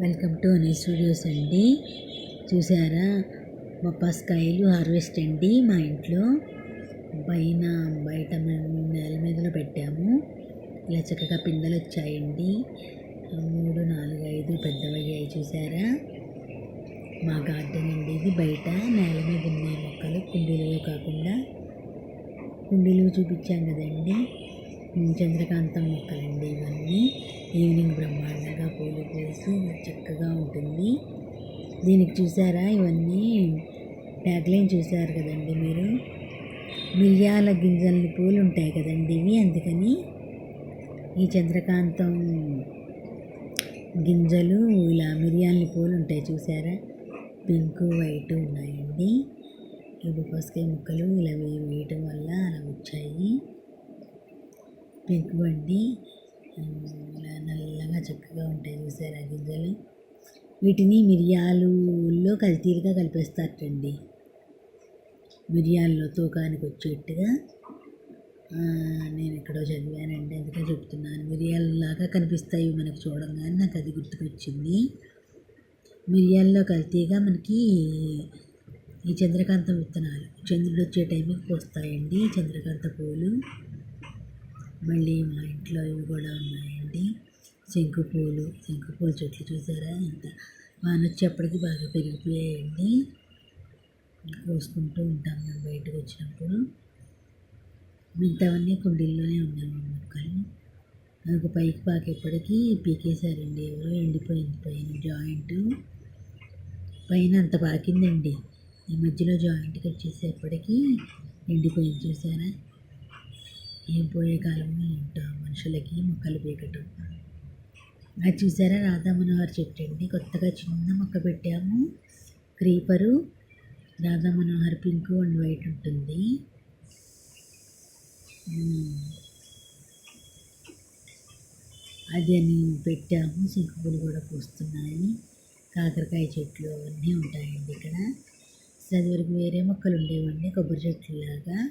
Welcome to అనీ studios అండి. చూసారా? బొప్పాస్కాయలు హార్వెస్ట్ అండి మా ఇంట్లో. పైన బయట మేము నేల మీదలో పెట్టాము. ఇలా చక్కగా పిందెలు వచ్చాయండి. మూడు నాలుగు ఐదు పెద్దవయ్యాయి చూసారా? మా గార్డెన్ అండి ఇది. బయట నేల మీద ఉన్నాయి మొక్కలు కుండీలలో కాకుండా కుండీలు చూపించాం కదండి. చంద్రకాంతం మొక్కలండి ఇవన్నీ. ఈవినింగ్ బ్రహ్మాండం పూలు పూసి చక్కగా ఉంటుంది. దీనికి చూసారా? ఇవన్నీ ట్యాగ్లైన్ చూసారు కదండి మీరు? మిరియాల గింజల్ని పూలు ఉంటాయి కదండి ఇవి అందుకని ఈ చంద్రకాంతం గింజలు ఇలా మిరియాలని పూలు ఉంటాయి చూసారా? పింక్ వైట్ ఉన్నాయండి. ఇవి బొప్పాస్కాయ ముక్కలు ఇలా వేయటం వల్ల అలా వచ్చాయి. పింక్ బండి ఇలా నల్లగా చక్కగా ఉంటాయి చూసారా గింజలు. వీటిని మిరియాలులో కల్తీలుగా కలిపేస్తారటండి. మిరియాల్లో తూకానికి వచ్చేట్టుగా నేను ఎక్కడో చదివానండి అందుకే చెప్తున్నాను. మిరియాలలాగా కనిపిస్తాయి మనకు చూడంగానే నాకు అది గుర్తుకొచ్చింది. మిరియాల్లో కల్తీగా మనకి ఈ చంద్రకాంత విత్తనాలు చంద్రుడు వచ్చే టైంకి పోస్తాయండి చంద్రకాంత పూలు. మళ్ళీ మా ఇంట్లో ఇవి కూడా ఉన్నాయండి. శంకుపూలు శంకుపూల చెట్లు చూసారా? ఎంత వాన వచ్చేప్పటికి బాగా పెరిగిపోయాయండి. కోసుకుంటూ ఉంటాం మేము బయటకు వచ్చినప్పుడు. మిగతావన్నీ కుండీల్లోనే ఉన్నాము మొక్కలు నాకు పైకి పాకేప్పటికీ పీకేశారండి ఎవరో ఎండిపోయింది పైన జాయింట్. పైన అంత పాకిందండి. ఈ మధ్యలో జాయింట్కి వచ్చేసేపటికి ఎండిపోయింది చూసారా? ఏం పోయే కాలంలో ఏంటో మనుషులకి మొక్కలు పీకటం. అది చూసారా? రాధా మనోహర్ చెట్టు అండి కొత్తగా చిన్న మొక్క పెట్టాము. Creeper Radha Manohar pink and white ఉంటుంది. అది అని పెట్టాము. సింకుపూలు కూడా పూస్తున్నాయి. కాకరకాయ చెట్లు అవన్నీ ఉంటాయండి ఇక్కడ. అసలు అది వరకు వేరే మొక్కలు ఉండేవండి కొబ్బరి చెట్లు లాగా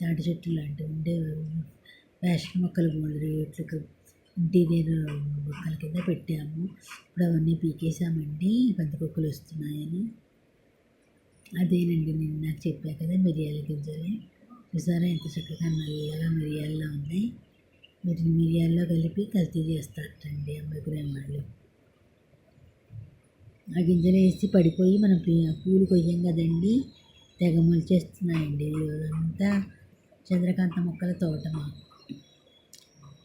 తాటి చెట్లు లాంటివి ఉండేవి ప్యాషన్ మొక్కలు మూడు రేట్లకు ఇంటీరియర్ మొక్కల కింద పెట్టాము. ఇప్పుడు అవన్నీ పీకేసామండి. పందికొక్కులు వస్తున్నాయని. అదేనండి నేను నాకు చెప్పా కదా మిరియాల గింజలే. చూసారా ఎంత చక్కగా నల్లగా మిరియాల్లో ఉన్నాయి. వీటిని మిరియాల్లో కలిపి కల్తీ చేస్తారటండి అమ్మగురేం వాళ్ళు. ఆ గింజలు వేసి పడిపోయి మనం పూలు కొయ్యం కదండి. తెగ మొలిచేస్తున్నాయండి. అంతా చంద్రకాంత మొక్కల తోట మాకు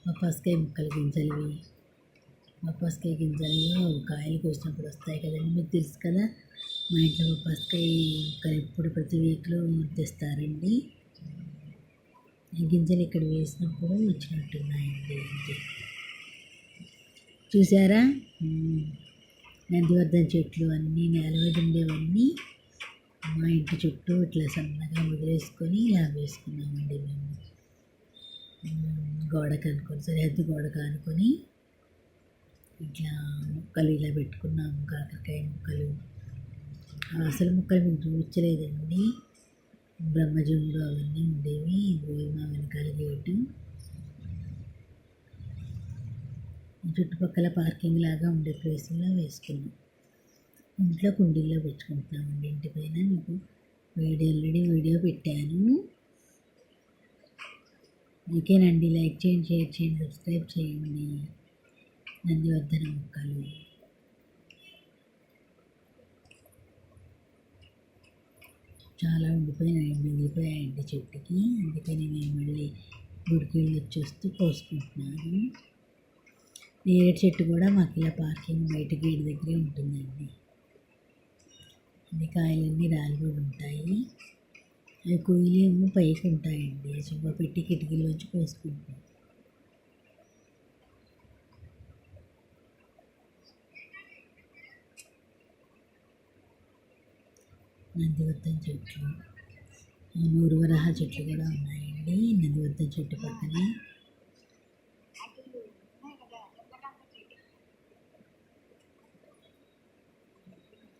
బొప్పాస్కాయ ముక్కల గింజలవి. బొప్పాస్కాయ గింజలు కాయలు కోసినప్పుడు వస్తాయి కదండి మీకు తెలుసు కదా? మా ఇంట్లో బొప్పాస్కాయ ముక్కలు ఎప్పుడు ప్రతి వీక్లో తెస్తారండి గింజలు ఇక్కడ వేసినప్పుడు వచ్చినట్టున్నాయండి చూసారా? నందివర్ధన చెట్లు అన్నీ నేల మీద ఉండేవన్నీ. మా ఇంటి చుట్టూ ఇట్లా సన్నగా వదిలేసుకొని ఇలా వేసుకున్నామండి మేము. గోడకు అనుకొని సరిహద్దు గోడకు అనుకొని ఇట్లా ముక్కలు ఇలా పెట్టుకున్నాము కాకరకాయ ముక్కలు. అసలు ముక్కలు మేము చూపించలేదండి. బ్రహ్మజుండు అవన్నీ ఉండేవి గోధుమ మా వెనకాల గేటు. చుట్టుపక్కల పార్కింగ్ లాగా ఉండే ప్లేస్లో వేసుకున్నాం. ఇంట్లో కుండీల్లో పెట్టుకుంటున్నామండి. ఇంటి పైన మీకు వీడియో ఆల్రెడీ వీడియో పెట్టాను. ఓకేనండి. లైక్ చేయండి షేర్ చేయండి సబ్స్క్రైబ్ చేయండి. నందివర్ధన మొక్కలు. చాలా ఉండిపోయినాయి మిగిలిపోయాయండి చెట్టుకి. అందుకని నేను మళ్ళీ గుడికి వెళ్ళి వచ్చేస్తూ కోసుకుంటున్నాను. నేరేడు చెట్టు కూడా మాకు ఇలా పార్కింగ్ బయట గేట్ దగ్గరే ఉంటుందండి. అన్ని కాయలన్నీ రాలిపడి ఉంటాయి. అవి కొయ్యలు పైకి ఉంటాయండి చుమ్మ పెట్టి కిటికీలోంచి కోసుకుంటాం. నందివర్ధన చెట్లు నూరు వరహ చెట్లు కూడా ఉన్నాయండి. నందివర్ధన చెట్టు పక్కనే.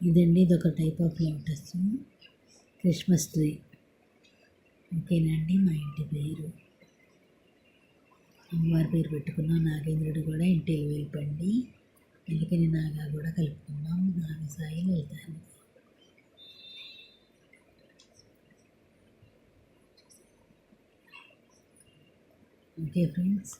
ఇదండి ఇదొక type of lotus Christmas tree ఓకేనండి మా ఇంటి పేరు. అమ్మవారి పేరు పెట్టుకున్నాం. నాగేంద్రుడు కూడా ఇంటి వెళ్ళిపండి అందుకని నాగా కూడా కలుపుకున్నాం నాగసాయి వెళ్తాను. Okay friends.